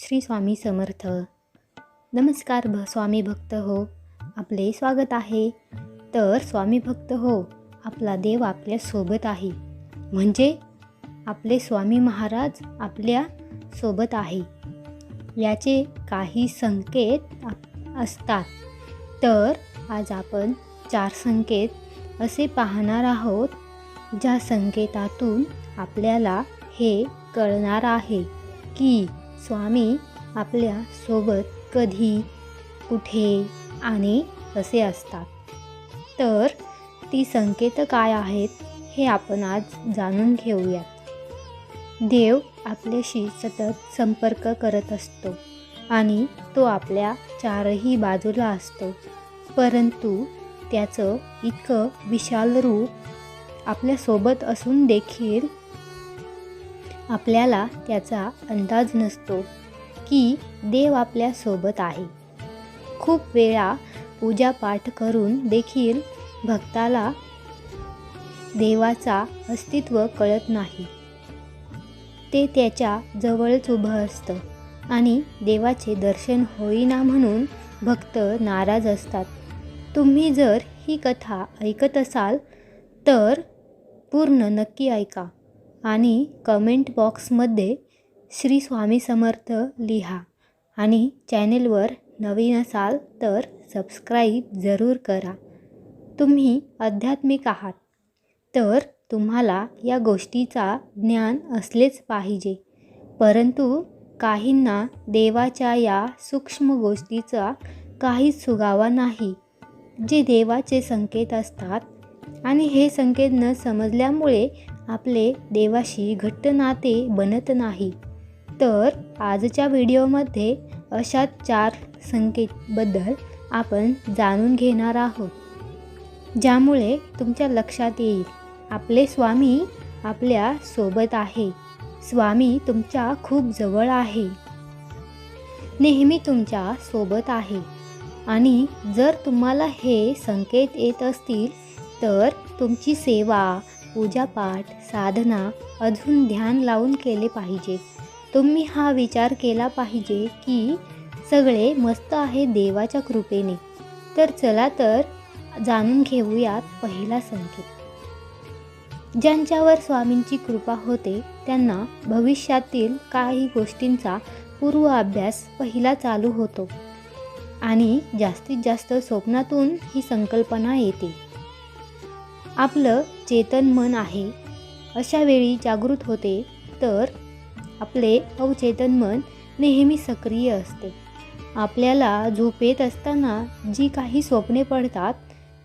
श्री स्वामी समर्थ. नमस्कार भ स्वामी भक्त हो. आपले स्वागत आहे. तर स्वामी भक्त हो आपला देव आपल्यासोबत आहे. म्हणजे आपले स्वामी महाराज आपल्यासोबत आहे. याचे काही संकेत आप- असतात. तर आज आपण चार संकेत असे पाहणार आहोत ज्या संकेतातून आपल्याला हे कळणार आहे की स्वामी आपल्यासोबत कधी कुठे आणि कसे असतात? तर ती संकेत काय आहेत हे आपण आज जाणून घेऊयात देव आपल्याशी सतत संपर्क करत असतो आणि तो आपल्या चारही बाजूला असतो. परंतु त्याचं इतकं विशाल रूप आपल्यासोबत असून देखील आपल्याला त्याचा अंदाज नसतो की देव आपल्यासोबत आहे. खूप वेळा पूजापाठ करून देखील भक्ताला देवाचा अस्तित्व कळत नाही. ते त्याच्या जवळच उभं असतं आणि देवाचे दर्शन होईना म्हणून भक्त नाराज असतात. तुम्ही जर ही कथा ऐकत असाल तर पूर्ण नक्की ऐका. आणि कमेंट बॉक्समध्ये श्री स्वामी समर्थ लिहा आणि चॅनेलवर नवीन असाल तर सबस्क्राईब जरूर करा. तुम्ही आध्यात्मिक आहात तर तुम्हाला या गोष्टीचा ज्ञान असलेच पाहिजे. परंतु काहींना देवाच्या या सूक्ष्म गोष्टीचा काहीच सुगावा नाही जे देवाचे संकेत असतात. आणि हे संकेत न समजल्यामुळे आपले देवाशी घट्ट नाते बनत नाही. तर आजच्या व्हिडिओमध्ये अशा चार संकेतबद्दल आपण जाणून घेणार आहोत. ज्यामुळे तुमच्या लक्षात येईल आपले स्वामी आपल्यासोबत आहे. स्वामी तुमच्या खूप जवळ आहे. नेहमी तुमच्यासोबत आहे. आणि जर तुम्हाला हे संकेत येत असतील तर तुमची सेवा पूजापाठ साधना अजून ध्यान लावून केले पाहिजे. तुम्ही हा विचार केला पाहिजे की सगळे मस्त आहे देवाच्या कृपेने. तर चला तर जाणून घेऊयात पहिला संकेत. ज्यांच्यावर स्वामींची कृपा होते त्यांना भविष्यातील काही गोष्टींचा पूर्व अभ्यास पहिला चालू होतो. आणि जास्तीत जास्त स्वप्नातून ही संकल्पना येते. आपलं चेतन मन आहे. अशा वेळी जागृत होते तर आपले अवचेतन मन नेहमी सक्रिय असते. आपल्याला झोपेत असताना जी काही स्वप्ने पडतात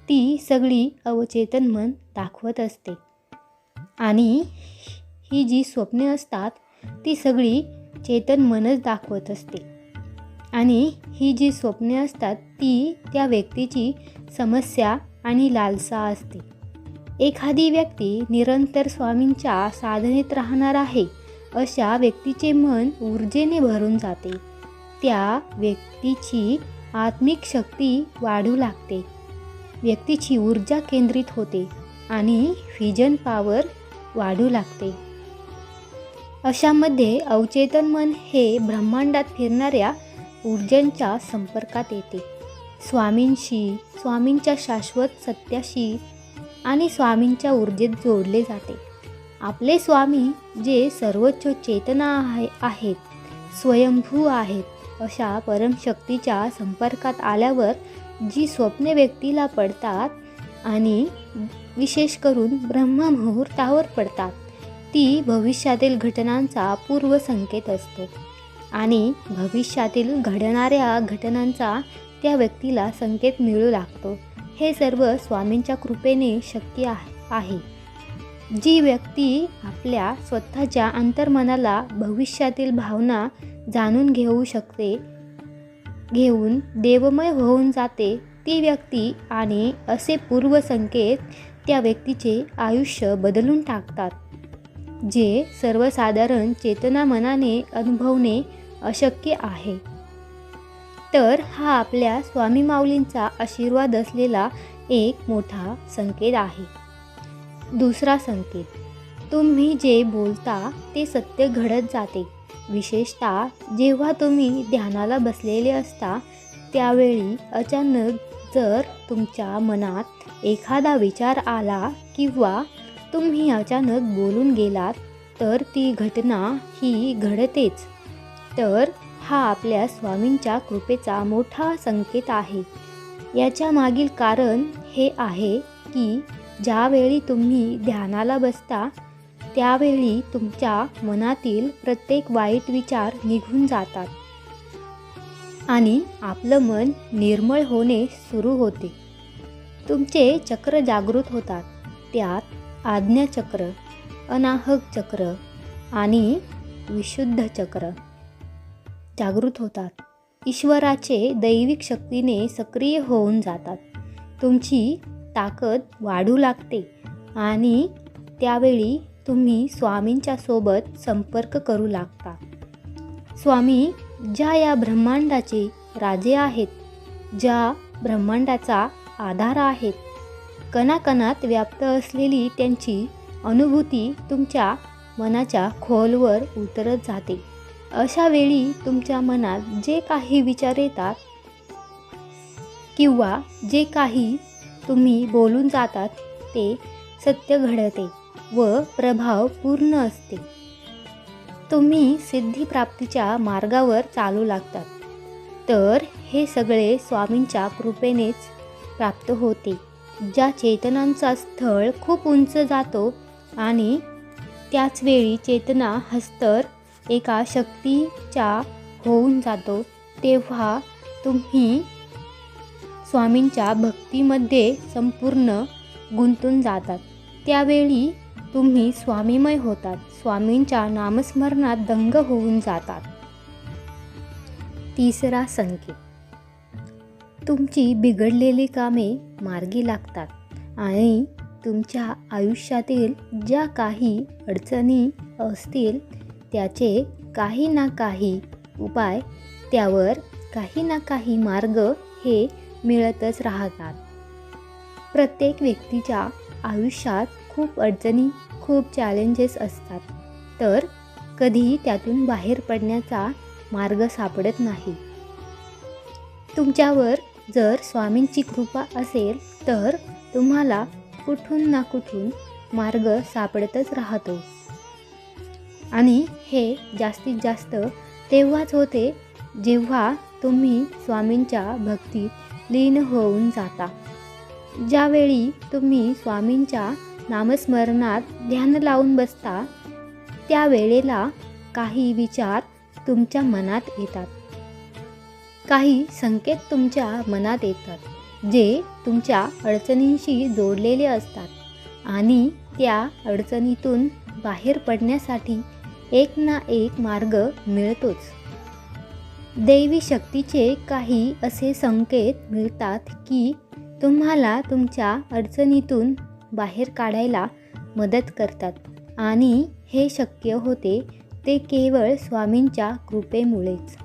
ती सगळी अवचेतन मन दाखवत असते. आणि ही जी स्वप्ने असतात ती सगळी चेतन मनच दाखवत असते. आणि ही जी स्वप्ने असतात ती त्या व्यक्तीची समस्या आणि लालसा असते. एखादी व्यक्ती निरंतर स्वामींच्या साधनेत राहणार आहे अशा व्यक्तीचे मन ऊर्जेने भरून जाते. त्या व्यक्तीची आत्मिक शक्ती वाढू लागते. व्यक्तीची ऊर्जा केंद्रित होते आणि फिजन पॉवर वाढू लागते. अशामध्ये अवचेतन मन हे ब्रह्मांडात फिरणाऱ्या ऊर्जांच्या संपर्कात येते. स्वामींशी स्वामींच्या शाश्वत सत्याशी आणि स्वामींच्या ऊर्जेत जोडले जाते. आपले स्वामी जे सर्वोच्च चेतना आहे आहेत स्वयंभू आहेत अशा परमशक्तीच्या संपर्कात आल्यावर जी स्वप्ने व्यक्तीला पडतात आणि विशेष करून ब्रह्ममुहूर्तावर पडतात ती भविष्यातील घटनांचा पूर्व संकेत असतो. आणि भविष्यातील घडणाऱ्या घटनांचा त्या व्यक्तीला संकेत मिळू लागतो. हे सर्व स्वामींच्या कृपेने शक्य आहे. आहे. जी व्यक्ती आपल्या स्वतःच्या अंतर्मनाला भविष्यातील भावना जाणून घेऊ शकते घेऊन देवमय होऊन जाते ती व्यक्ती आणि असे पूर्वसंकेत त्या व्यक्तीचे आयुष्य बदलून टाकतात जे सर्वसाधारण चेतना मनाने अनुभवणे अशक्य आहे. तर हा आपल्या स्वामी माऊलींचा आशीर्वाद असलेला एक मोठा संकेत आहे. दुसरा संकेत तुम्ही जे बोलता ते सत्य घडत जाते. विशेषतः जेव्हा तुम्ही ध्यानाला बसलेले असता त्यावेळी अचानक जर तुमच्या मनात एखादा विचार आला किंवा तुम्ही अचानक बोलून गेलात तर ती घटना ही घडतेच. तर हा आपल्या स्वामींच्या कृपेचा मोठा संकेत आहे. याच्या मागील कारण हे आहे की ज्यावेळी तुम्ही ध्यानाला बसता त्यावेळी तुमच्या मनातील प्रत्येक वाईट विचार निघून जातात. आणि आपलं मन निर्मळ होणे सुरू होते. तुमचे चक्र जागृत होतात. त्यात आज्ञाचक्र अनाहक चक्र आणि विशुद्ध चक्र जागृत होतात. ईश्वराचे दैविक शक्तीने सक्रिय होऊन जातात. तुमची ताकद वाढू लागते आणि त्यावेळी तुम्ही स्वामींच्या सोबत संपर्क करू लागता. स्वामी ज्या या ब्रह्मांडाचे राजे आहेत ज्या ब्रह्मांडाचा आधार आहेत कणाकणात व्याप्त असलेली त्यांची अनुभूती तुमच्या मनाच्या खोलवर उतरत जाते. अशा वेळी तुमच्या मनात जे काही विचार येतात किंवा जे काही तुम्ही बोलून जातात ते सत्य घडते व प्रभाव पूर्ण असते. तुम्ही सिद्धिप्राप्तीच्या मार्गावर चालू लागतात. तर हे सगळे स्वामींच्या कृपेनेच प्राप्त होते ज्या चेतनांचा स्थळ खूप उंच जातो आणि त्याचवेळी चेतना हस्तर एका शक्तीच्या होऊन जातो तेव्हा तुम्ही स्वामींच्या भक्तीमध्ये संपूर्ण गुंतून जातात. त्यावेळी तुम्ही स्वामीमय होतात. स्वामींच्या नामस्मरणात दंग होऊन जातात. तिसरा संकेत. तुमची बिघडलेली कामे मार्गी लागतात आणि तुमच्या आयुष्यातील ज्या काही अडचणी असतील त्याचे काही ना काही उपाय त्यावर काही ना काही मार्ग हे मिळतच राहतात. प्रत्येक व्यक्तीच्या आयुष्यात खूप अडचणी खूप चॅलेंजेस असतात. तर कधीही त्यातून बाहेर पडण्याचा मार्ग सापडत नाही. तुमच्यावर जर स्वामींची कृपा असेल तर तुम्हाला कुठून ना कुठून मार्ग सापडतच राहतो. आणि हे जास्तीत जास्त तेव्हाच होते जेव्हा तुम्ही स्वामींच्या भक्तीत लीन होऊन जाता. ज्यावेळी तुम्ही स्वामींच्या नामस्मरणात ध्यान लावून बसता त्या वेळेला काही विचार तुमच्या मनात येतात. काही संकेत तुमच्या मनात येतात जे तुमच्या अडचणींशी जोडलेले असतात आणि त्या अडचणीतून बाहेर पडण्यासाठी एक ना एक मार्ग मिळतोच. दैवी शक्तीचे काही असे संकेत मिळतात की तुम्हाला तुमच्या अडचणीतून बाहेर काढायला मदत करतात आणि हे शक्य होते ते केवळ स्वामींच्या कृपेमुळेच.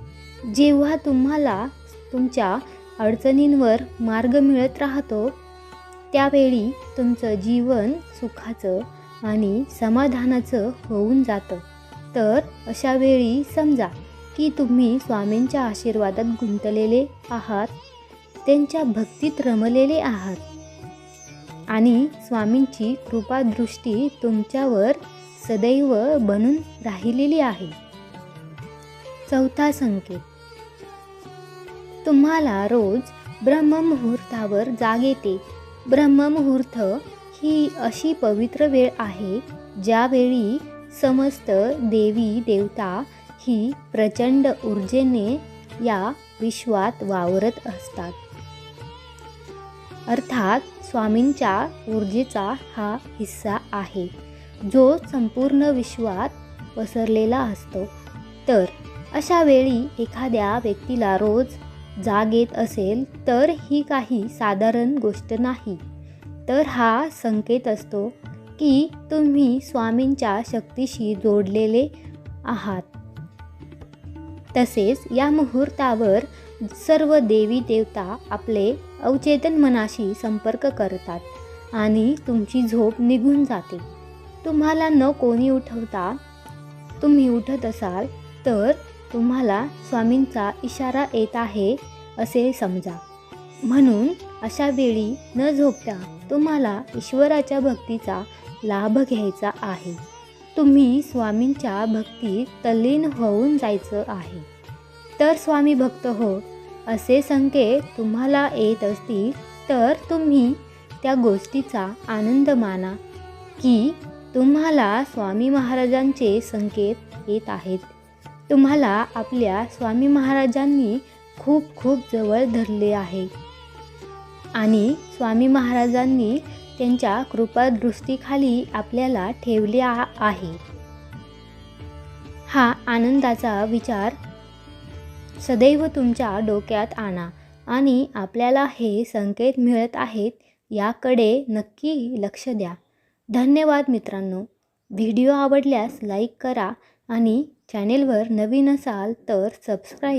जेव्हा तुम्हाला तुमच्या अडचणींवर मार्ग मिळत राहतो त्यावेळी तुमचं जीवन सुखाचं आणि समाधानाचं होऊन जातं. तर अशा वेळी समजा की तुम्ही स्वामींच्या आशीर्वादात गुंतलेले आहात त्यांच्या भक्तीत रमलेले आहात आणि स्वामींची कृपादृष्टी तुमच्यावर सदैव बनून राहिलेली आहे. चौथा संकेत. तुम्हाला रोज ब्रह्ममुहूर्तावर जाग येते. ब्रह्ममुहूर्त ही अशी पवित्र वेळ आहे ज्यावेळी समस्त देवी देवता ही प्रचंड ऊर्जेने या विश्वात वावरत असतात. अर्थात स्वामींच्या ऊर्जेचा हा हिस्सा आहे. जो संपूर्ण विश्वात पसरलेला असतो. तर अशा वेळी एखाद्या व्यक्तीला रोज जाग येत असेल तर ही काही साधारण गोष्ट नाही. तर हा संकेत असतो की तुम्ही स्वामींच्या शक्तीशी जोडलेले आहात. तसेच या मुहूर्तावर सर्व देवी देवता आपले अवचेतन मनाशी संपर्क करतात आणि तुमची झोप निघून जाते. तुम्हाला न कोणी उठवता तुम्ही उठत असाल तर तुम्हाला स्वामींचा इशारा येत आहे असे समजा. म्हणून अशा वेळी न झोपता तुम्हाला ईश्वराच्या भक्तीचा लाभ घ्यायचा आहे. तुम्ही स्वामींच्या भक्तीत तल्लीन होऊन जायचं आहे. तर स्वामी भक्त हो असे संकेत तुम्हाला येत असतील तर तुम्ही त्या गोष्टीचा आनंद माना की तुम्हाला स्वामी महाराजांचे संकेत येत आहेत. तुम्हाला आपल्या स्वामी महाराजांनी खूप खूप जवळ धरले आहे. आणि स्वामी महाराजांनी त्यांच्या कृपादृष्टीखाली आपल्याला ठेवले आ- आहे. हा आनंदाचा विचार सदैव तुमच्या डोक्यात आणा आणि आपल्याला हे संकेत मिळत आहेत याकडे नक्की लक्ष द्या. धन्यवाद मित्रांनो. व्हिडिओ आवडल्यास लाईक करा आणि चॅनेलवर नवीन असाल तर सबस्क्राईब